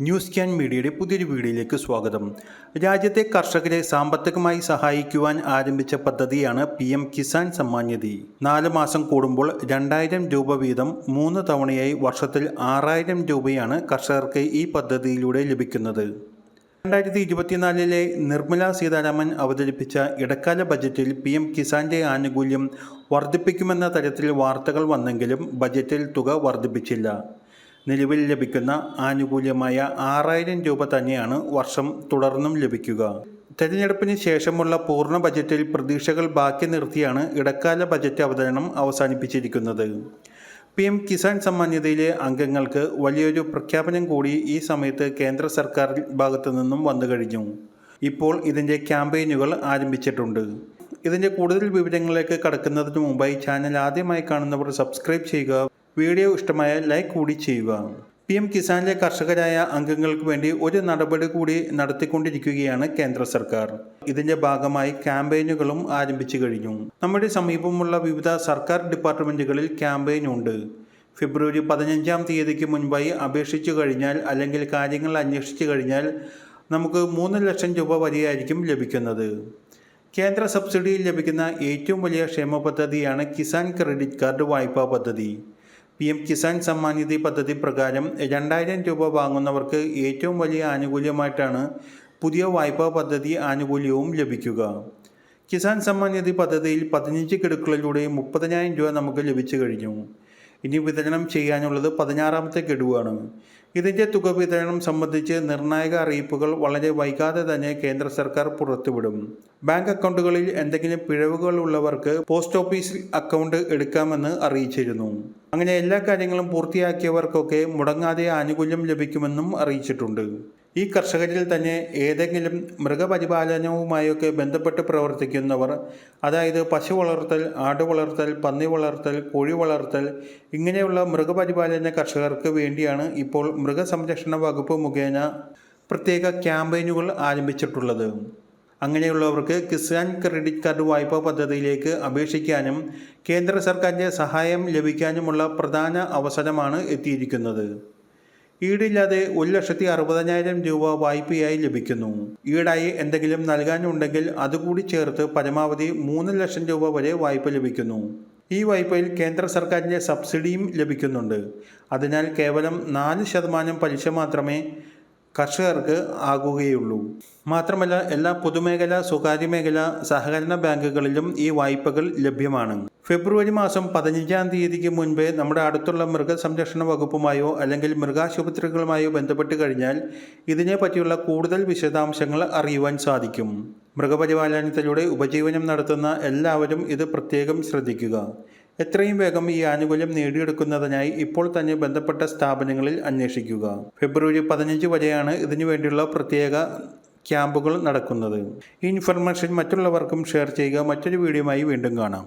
News can മീഡിയയുടെ പുതിയൊരു വീഡിയോയിലേക്ക് സ്വാഗതം. രാജ്യത്തെ കർഷകരെ സാമ്പത്തികമായി സഹായിക്കുവാൻ ആരംഭിച്ച പദ്ധതിയാണ് പി എം കിസാൻ സമ്മാൻ നാല് മാസം കൂടുമ്പോൾ രണ്ടായിരം രൂപ വീതം മൂന്ന് തവണയായി വർഷത്തിൽ ആറായിരം രൂപയാണ് കർഷകർക്ക് ഈ പദ്ധതിയിലൂടെ ലഭിക്കുന്നത്. രണ്ടായിരത്തി ഇരുപത്തിനാലിലെ നിർമ്മല സീതാരാമൻ അവതരിപ്പിച്ച ഇടക്കാല ബജറ്റിൽ പി എം കിസാന്റെ ആനുകൂല്യം വർദ്ധിപ്പിക്കുമെന്ന തരത്തിൽ വാർത്തകൾ വന്നെങ്കിലും ബജറ്റിൽ തുക വർദ്ധിപ്പിച്ചില്ല. നിലവിൽ ലഭിക്കുന്ന ആനുകൂല്യമായ ആറായിരം രൂപ തന്നെയാണ് വർഷം തുടർന്നും ലഭിക്കുക. തെരഞ്ഞെടുപ്പിന് ശേഷമുള്ള പൂർണ ബജറ്റിൽ പ്രതീക്ഷകൾ ബാക്കി നിർത്തിയാണ് ഇടക്കാല ബജറ്റ് അവതരണം അവസാനിപ്പിച്ചിരിക്കുന്നത്. പി എം കിസാൻ സമ്മാൻ അംഗങ്ങൾക്ക് വലിയൊരു പ്രഖ്യാപനം കൂടി ഈ സമയത്ത് കേന്ദ്ര സർക്കാർ ഭാഗത്തു നിന്നും വന്നു കഴിഞ്ഞു. ഇപ്പോൾ ഇതിന്റെ ക്യാമ്പയിനുകൾ ആരംഭിച്ചിട്ടുണ്ട്. ഇതിന്റെ കൂടുതൽ വിവരങ്ങളിലേക്ക് കടക്കുന്നതിന് മുമ്പായി ചാനൽ ആദ്യമായി കാണുന്നവർ സബ്സ്ക്രൈബ് ചെയ്യുക. വീഡിയോ ഇഷ്ടമായ ലൈക്ക് കൂടി ചെയ്യുക. പി എം കിസാനിലെ കർഷകരായ അംഗങ്ങൾക്ക് വേണ്ടി ഒരു നടപടി കൂടി നടത്തിക്കൊണ്ടിരിക്കുകയാണ് കേന്ദ്ര സർക്കാർ. ഇതിന്റെ ഭാഗമായി ക്യാമ്പയിനുകളും ആരംഭിച്ചു കഴിഞ്ഞു. നമ്മുടെ സമീപമുള്ള വിവിധ സർക്കാർ ഡിപ്പാർട്ട്മെന്റുകളിൽ ക്യാമ്പയിൻ ഉണ്ട് ഫെബ്രുവരി പതിനഞ്ചാം തീയതിക്ക് മുൻപായി അപേക്ഷിച്ചു കഴിഞ്ഞാൽ അല്ലെങ്കിൽ കാര്യങ്ങൾ അന്വേഷിച്ചു കഴിഞ്ഞാൽ നമുക്ക് മൂന്ന് ലക്ഷം രൂപ വരെയായിരിക്കും ലഭിക്കുന്നത്. കേന്ദ്ര സബ്സിഡിയിൽ ലഭിക്കുന്ന ഏറ്റവും വലിയ ക്ഷേമ പദ്ധതിയാണ് കിസാൻ ക്രെഡിറ്റ് കാർഡ് വായ്പാ പദ്ധതി. പി എം കിസാൻ സമ്മാൻ നിധി പദ്ധതി പ്രകാരം രണ്ടായിരം രൂപ വാങ്ങുന്നവർക്ക് ഏറ്റവും വലിയ ആനുകൂല്യമായിട്ടാണ് പുതിയ വായ്പാ പദ്ധതി ആനുകൂല്യവും ലഭിക്കുക. കിസാൻ സമ്മാൻ നിധി പദ്ധതിയിൽ പതിനഞ്ച് ഗഡുക്കളിലൂടെ മുപ്പതിനായിരം രൂപ നമുക്ക് ലഭിച്ചു കഴിഞ്ഞു. ഇനി വിതരണം ചെയ്യാനുള്ളത് പതിനാറാമത്തെ ഗഡുവാണ്. ഇതിന്റെ തുക വിതരണം സംബന്ധിച്ച് നിർണായക അറിയിപ്പുകൾ വളരെ വൈകാതെ തന്നെ കേന്ദ്ര സർക്കാർ പുറത്തുവിടും. ബാങ്ക് അക്കൗണ്ടുകളിൽ എന്തെങ്കിലും പിഴവുകൾ ഉള്ളവർക്ക് പോസ്റ്റ് ഓഫീസിൽ അക്കൗണ്ട് എടുക്കാമെന്ന് അറിയിച്ചിരുന്നു. അങ്ങനെ എല്ലാ കാര്യങ്ങളും പൂർത്തിയാക്കിയവർക്കൊക്കെ മുടങ്ങാതെ ആനുകൂല്യം ലഭിക്കുമെന്നും അറിയിച്ചിട്ടുണ്ട്. ഈ കർഷകരിൽ തന്നെ ഏതെങ്കിലും മൃഗപരിപാലനവുമായൊക്കെ ബന്ധപ്പെട്ട് പ്രവർത്തിക്കുന്നവർ അതായത് പശു വളർത്തൽ ആട് വളർത്തൽ പന്നി വളർത്തൽ കോഴി വളർത്തൽ ഇങ്ങനെയുള്ള മൃഗപരിപാലന കർഷകർക്ക് വേണ്ടിയാണ് ഇപ്പോൾ മൃഗസംരക്ഷണ വകുപ്പ് മുഖേന പ്രത്യേക ക്യാമ്പയിനുകൾ ആരംഭിച്ചിട്ടുള്ളത്. അങ്ങനെയുള്ളവർക്ക് കിസാൻ ക്രെഡിറ്റ് കാർഡ് വായ്പാ പദ്ധതിയിലേക്ക് അപേക്ഷിക്കാനും കേന്ദ്ര സർക്കാരിന്റെ സഹായം ലഭിക്കാനുമുള്ള പ്രധാന അവസരമാണ് എത്തിയിരിക്കുന്നത്. ഈടില്ലാതെ ഒരു ലക്ഷത്തി അറുപതിനായിരം രൂപ വായ്പയായി ലഭിക്കുന്നു. ഈടായി എന്തെങ്കിലും നൽകാനുണ്ടെങ്കിൽ അതുകൂടി ചേർത്ത് പരമാവധി മൂന്ന് ലക്ഷം രൂപ വരെ വായ്പ ലഭിക്കുന്നു. ഈ വായ്പയിൽ കേന്ദ്ര സർക്കാരിന്റെ സബ്സിഡിയും ലഭിക്കുന്നുണ്ട്. അതിനാൽ കേവലം നാല് ശതമാനം പലിശ മാത്രമേ കർഷകർക്ക് ആകുകയുള്ളൂ. മാത്രമല്ല എല്ലാ പൊതുമേഖല സ്വകാര്യ മേഖല സഹകരണ ബാങ്കുകളിലും ഈ വായ്പകൾ ലഭ്യമാണ്. ഫെബ്രുവരി മാസം പതിനഞ്ചാം തീയതിക്ക് മുൻപേ നമ്മുടെ അടുത്തുള്ള മൃഗസംരക്ഷണ വകുപ്പുമായോ അല്ലെങ്കിൽ മൃഗാശുപത്രികളുമായോ ബന്ധപ്പെട്ട് കഴിഞ്ഞാൽ ഇതിനെപ്പറ്റിയുള്ള കൂടുതൽ വിശദാംശങ്ങൾ അറിയുവാൻ സാധിക്കും. മൃഗപരിപാലനത്തിലൂടെ ഉപജീവനം നടത്തുന്ന എല്ലാവരും ഇത് പ്രത്യേകം ശ്രദ്ധിക്കുക. എത്രയും വേഗം ഈ ആനുകൂല്യം നേടിയെടുക്കുന്നതിനായി ഇപ്പോൾ തന്നെ ബന്ധപ്പെട്ട സ്ഥാപനങ്ങളിൽ അന്വേഷിക്കുക. ഫെബ്രുവരി പതിനഞ്ച് വരെയാണ് ഇതിനു വേണ്ടിയുള്ള പ്രത്യേക ക്യാമ്പുകൾ നടക്കുന്നത്. ഈ ഇൻഫർമേഷൻ മറ്റുള്ളവർക്കും ഷെയർ ചെയ്യുക. മറ്റൊരു വീഡിയോയുമായി വീണ്ടും കാണാം.